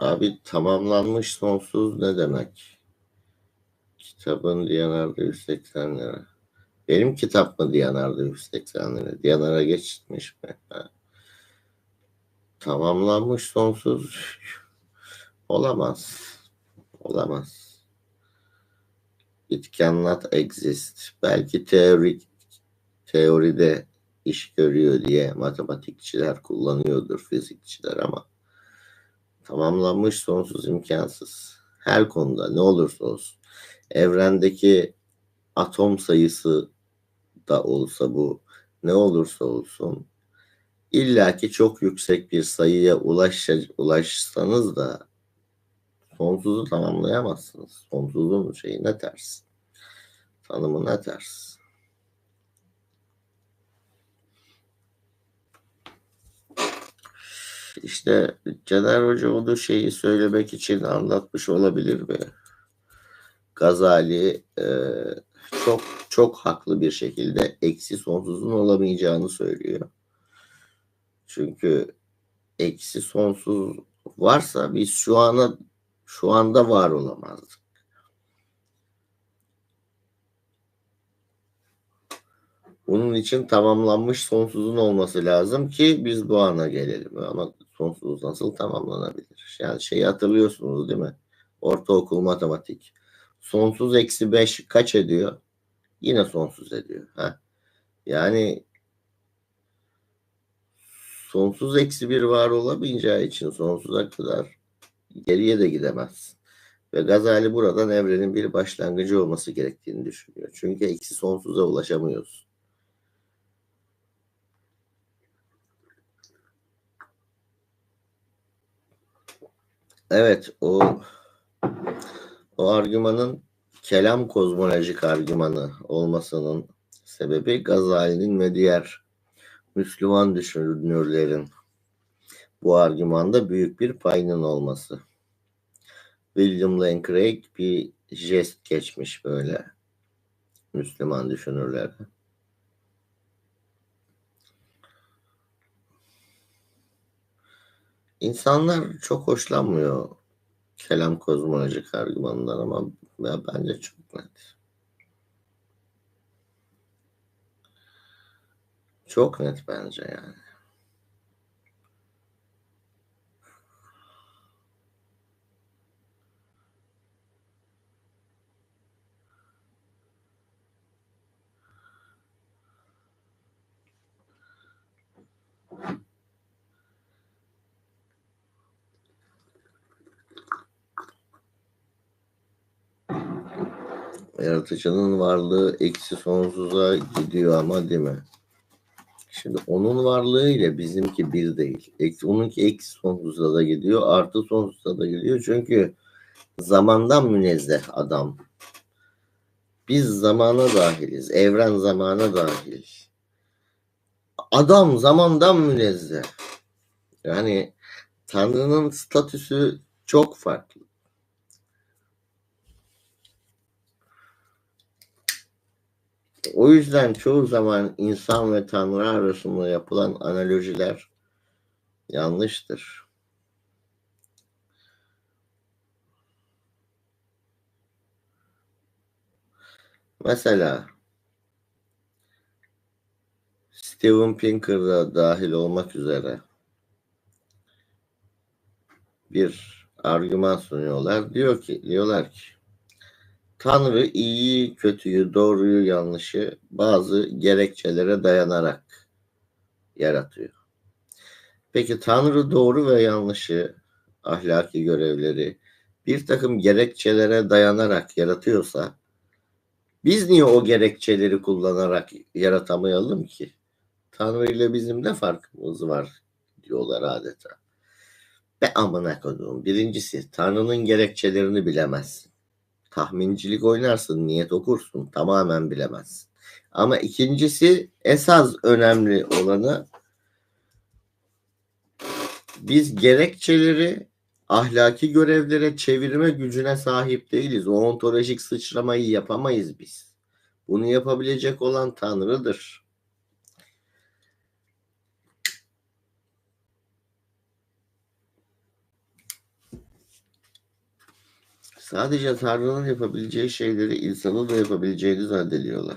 Abi tamamlanmış sonsuz ne demek? Kitabın Diyanar'da 180 lira. Benim kitap mı Diyanar'da 180 lira? Diyanar'a geçmiş mi? Ha. Tamamlanmış sonsuz olamaz. Olamaz. It cannot exist. Belki teorik teoride iş görüyor diye matematikçiler kullanıyordur fizikçiler ama tamamlanmış sonsuz imkansız. Her konuda ne olursa olsun. Evrendeki atom sayısı da olsa bu ne olursa olsun illaki çok yüksek bir sayıya ulaş, ulaşsanız da sonsuzu tamamlayamazsınız. Sonsuzun şeyi ne ters. Tanımı ne ters. İşte Caner Hoca onu şeyi söylemek için anlatmış olabilir mi? Gazali e, çok çok haklı bir şekilde eksi sonsuzun olamayacağını söylüyor. Çünkü eksi sonsuz varsa biz şu ana şu anda var olamazdık. Bunun için tamamlanmış sonsuzun olması lazım ki biz bu ana gelelim. Ama sonsuz nasıl tamamlanabilir? Yani şeyi hatırlıyorsunuz değil mi? Ortaokul matematik. Sonsuz eksi 5 kaç ediyor? Yine sonsuz ediyor. Ha. Yani sonsuz eksi bir var olamayacağı için sonsuza kadar geriye de gidemez. Ve Gazali buradan evrenin bir başlangıcı olması gerektiğini düşünüyor. Çünkü eksi sonsuza ulaşamıyoruz. Evet o o argümanın kelam kozmolojik argümanı olmasının sebebi Gazali'nin ve diğer Müslüman düşünürlerin bu argümanda büyük bir payının olması. William Lane Craig bir jest geçmiş böyle Müslüman düşünürlere. İnsanlar çok hoşlanmıyor kelam kozmolojik argümanlar ama ya bence çok net. Çok net bence yani. Yaratıcının varlığı eksi sonsuza gidiyor ama değil mi? Şimdi onun varlığı ile bizimki bir değil. Eksi, onunki eksi sonsuza da gidiyor, artı sonsuza da gidiyor. Çünkü zamandan münezzeh adam. Biz zamana dahiliz. Evren zamana dahil. Adam zamandan münezzeh. Yani Tanrı'nın statüsü çok farklı. O yüzden çoğu zaman insan ve Tanrı arasında yapılan analojiler yanlıştır. Mesela Steven Pinker da dahil olmak üzere bir argüman sunuyorlar. Diyor ki, diyorlar ki Tanrı iyiyi, kötüyü, doğruyu, yanlışı bazı gerekçelere dayanarak yaratıyor. Peki Tanrı doğru ve yanlışı, ahlaki görevleri bir takım gerekçelere dayanarak yaratıyorsa biz niye o gerekçeleri kullanarak yaratamayalım ki? Tanrı ile bizim ne farkımız var diyorlar adeta. Ve amına koduğum. Birincisi Tanrı'nın gerekçelerini bilemezsin. Tahmincilik oynarsın, niyet okursun. Tamamen bilemezsin. Ama ikincisi esas önemli olanı biz gerekçeleri ahlaki görevlere çevirme gücüne sahip değiliz. O ontolojik sıçramayı yapamayız biz. Bunu yapabilecek olan Tanrı'dır. Sadece Tanrı'nın yapabileceği şeyleri insanın da yapabileceğini zannediyorlar.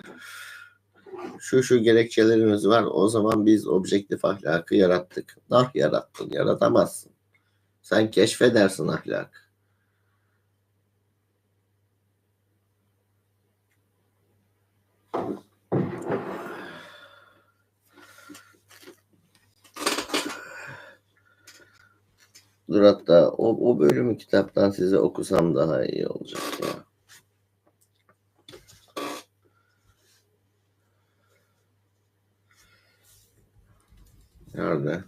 Şu şu gerekçelerimiz var. O zaman biz objektif ahlakı yarattık. Nah yarattın. Yaratamazsın. Sen keşfedersin ahlak. Dur hatta o, o bölümü kitaptan size okusam daha iyi olacak ya. Nerede?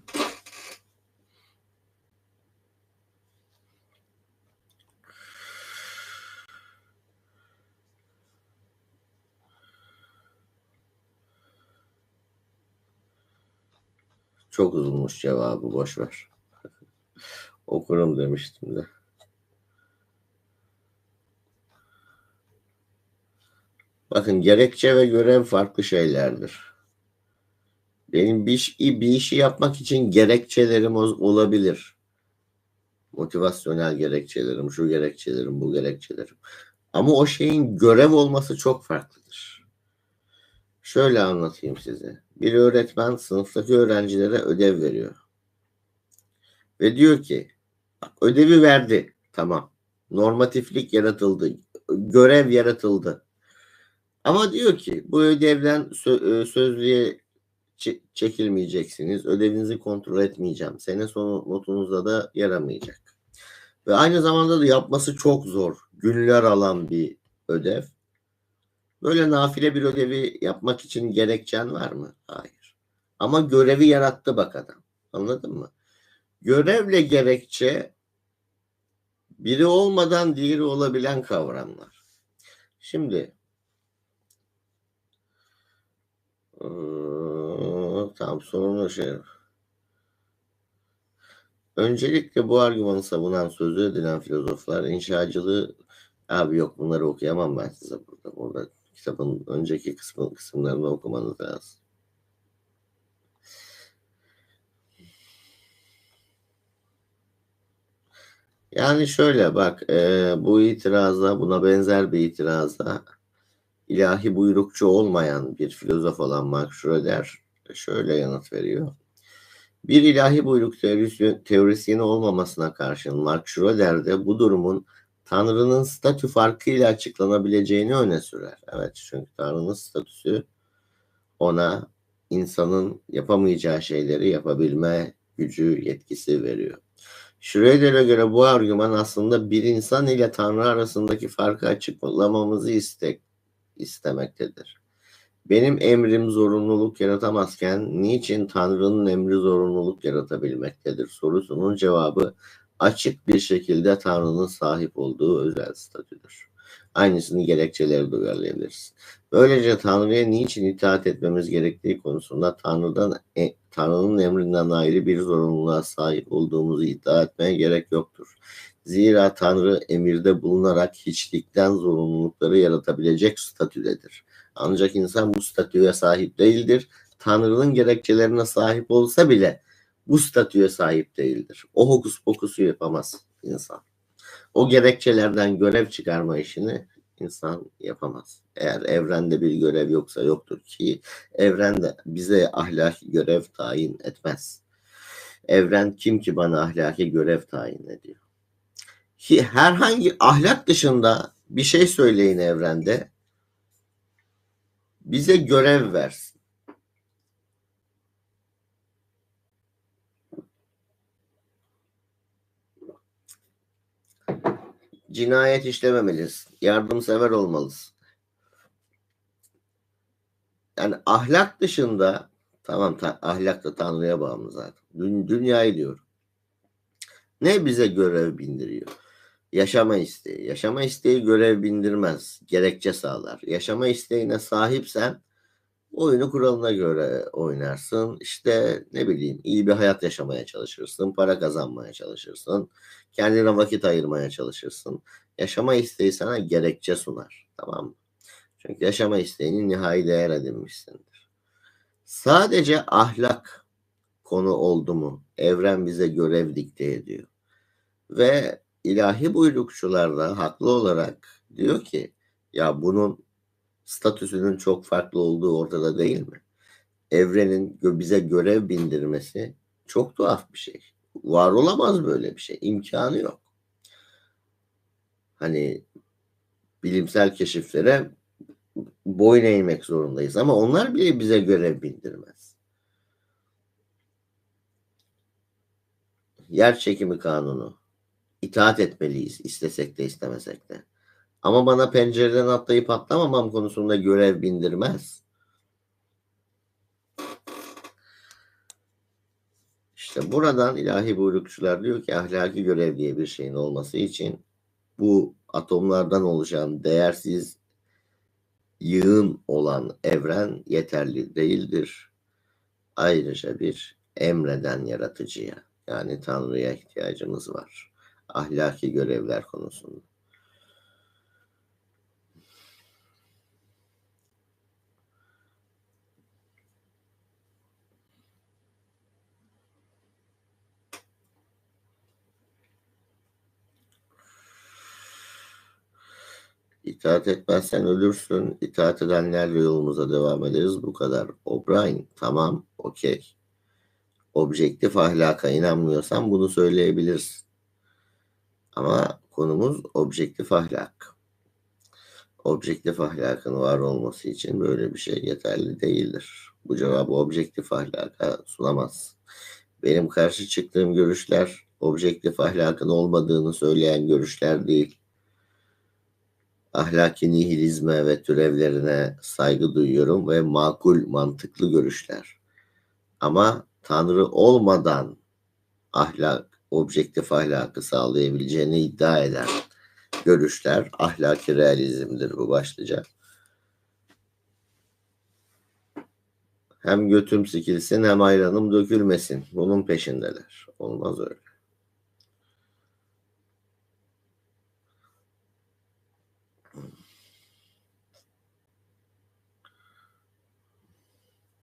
Çok uzunmuş cevabı boş ver. Okurum demiştim de. Bakın gerekçe ve görev farklı şeylerdir. Benim bir, iş, bir işi yapmak için gerekçelerim olabilir. Motivasyonel gerekçelerim, şu gerekçelerim, bu gerekçelerim. Ama o şeyin görev olması çok farklıdır. Şöyle anlatayım size. Bir öğretmen sınıftaki öğrencilere ödev veriyor. Ve diyor ki ödevi verdi. Tamam. Normatiflik yaratıldı. Görev yaratıldı. Ama diyor ki bu ödevden sö- sözlüğe çekilmeyeceksiniz. Ödevinizi kontrol etmeyeceğim. Sene sonu notunuzda da yaramayacak. Ve aynı zamanda da yapması çok zor. Günler alan bir ödev. Böyle nafile bir ödevi yapmak için gerekçen var mı? Hayır. Ama görevi yarattı bak adam. Anladın mı? Görevle gerekçe biri olmadan diğeri olabilen kavramlar. Şimdi ee, tamam sorunu şey. Öncelikle bu argümanı savunan sözü edilen filozoflar inşacılığı abi yok bunları okuyamam ben size burada. Burada kitabın önceki kısmı, kısımlarını okumanız lazım. Yani şöyle bak e, bu itiraza buna benzer bir itiraza ilahi buyrukçu olmayan bir filozof olan Mark Schroeder şöyle yanıt veriyor. Bir ilahi buyruk teorisyeni olmamasına karşın Mark Schroeder de bu durumun Tanrı'nın statü farkıyla açıklanabileceğini öne sürer. Evet çünkü Tanrı'nın statüsü ona insanın yapamayacağı şeyleri yapabilme gücü, yetkisi veriyor. Schroeder'e göre bu argüman aslında bir insan ile Tanrı arasındaki farkı açıklamamızı istek, istemektedir. Benim emrim zorunluluk yaratamazken niçin Tanrı'nın emri zorunluluk yaratabilmektedir sorusunun cevabı açık bir şekilde Tanrı'nın sahip olduğu özel statüdür. Aynısını gerekçeleri uyarlayabiliriz. Böylece Tanrı'ya niçin itaat etmemiz gerektiği konusunda Tanrı'dan e, Tanrı'nın emrinden ayrı bir zorunluluğa sahip olduğumuzu iddia etmeye gerek yoktur. Zira Tanrı emirde bulunarak hiçlikten zorunlulukları yaratabilecek statüdedir. Ancak insan bu statüye sahip değildir. Tanrı'nın gerekçelerine sahip olsa bile bu statüye sahip değildir. O hokus pokusu yapamaz insan. O gerekçelerden görev çıkarma işini insan yapamaz. Eğer evrende bir görev yoksa yoktur ki evrende bize ahlaki görev tayin etmez. Evren kim ki bana ahlaki görev tayin ediyor? Ki herhangi ahlak dışında bir şey söyleyin evrende bize görev versin. Cinayet işlememelisin. Yardımsever olmalısın. Yani ahlak dışında tamam ta, ahlak da Tanrı'ya bağımlı zaten. Dü, dünyayı diyorum. Ne bize görev bindiriyor? Yaşama isteği. Yaşama isteği görev bindirmez. Gerekçe sağlar. Yaşama isteğine sahipsen oyunu kuralına göre oynarsın. İşte ne bileyim iyi bir hayat yaşamaya çalışırsın. Para kazanmaya çalışırsın. Kendine vakit ayırmaya çalışırsın. Yaşama isteği sana gerekçe sunar. Tamam mı? Çünkü yaşama isteğini nihai değer edinmişsindir. Sadece ahlak konu oldu mu evren bize görev dikte ediyor. Ve ilahi buyrukçular da haklı olarak diyor ki ya bunun statüsünün çok farklı olduğu ortada değil mi? Evrenin bize görev bindirmesi çok tuhaf bir şey. Var olamaz böyle bir şey. İmkanı yok. Hani bilimsel keşiflere boyun eğmek zorundayız ama onlar bile bize görev bindirmez. Yer çekimi kanunu. İtaat etmeliyiz istesek de istemesek de. Ama bana pencereden atlayıp atlamamam konusunda görev bindirmez. İşte buradan ilahi buyrukçular diyor ki ahlaki görev diye bir şeyin olması için bu atomlardan oluşan değersiz yığın olan evren yeterli değildir. Ayrıca bir emreden yaratıcıya yani Tanrı'ya ihtiyacımız var. Ahlaki görevler konusunda. İtaat etmezsen ölürsün. İtaat edenlerle yolumuza devam ederiz. Bu kadar. O'Brien tamam okey. Objektif ahlaka inanmıyorsan bunu söyleyebilirsin. Ama konumuz objektif ahlak. Objektif ahlakın var olması için böyle bir şey yeterli değildir. Bu cevabı objektif ahlaka sunamaz. Benim karşı çıktığım görüşler objektif ahlakın olmadığını söyleyen görüşler değil ahlaki nihilizme ve türevlerine saygı duyuyorum ve makul, mantıklı görüşler. Ama Tanrı olmadan ahlak, objektif ahlakı sağlayabileceğini iddia eden görüşler ahlaki realizmdir bu başlıca. Hem götüm sikilsin hem ayranım dökülmesin. Bunun peşindeler. Olmaz öyle.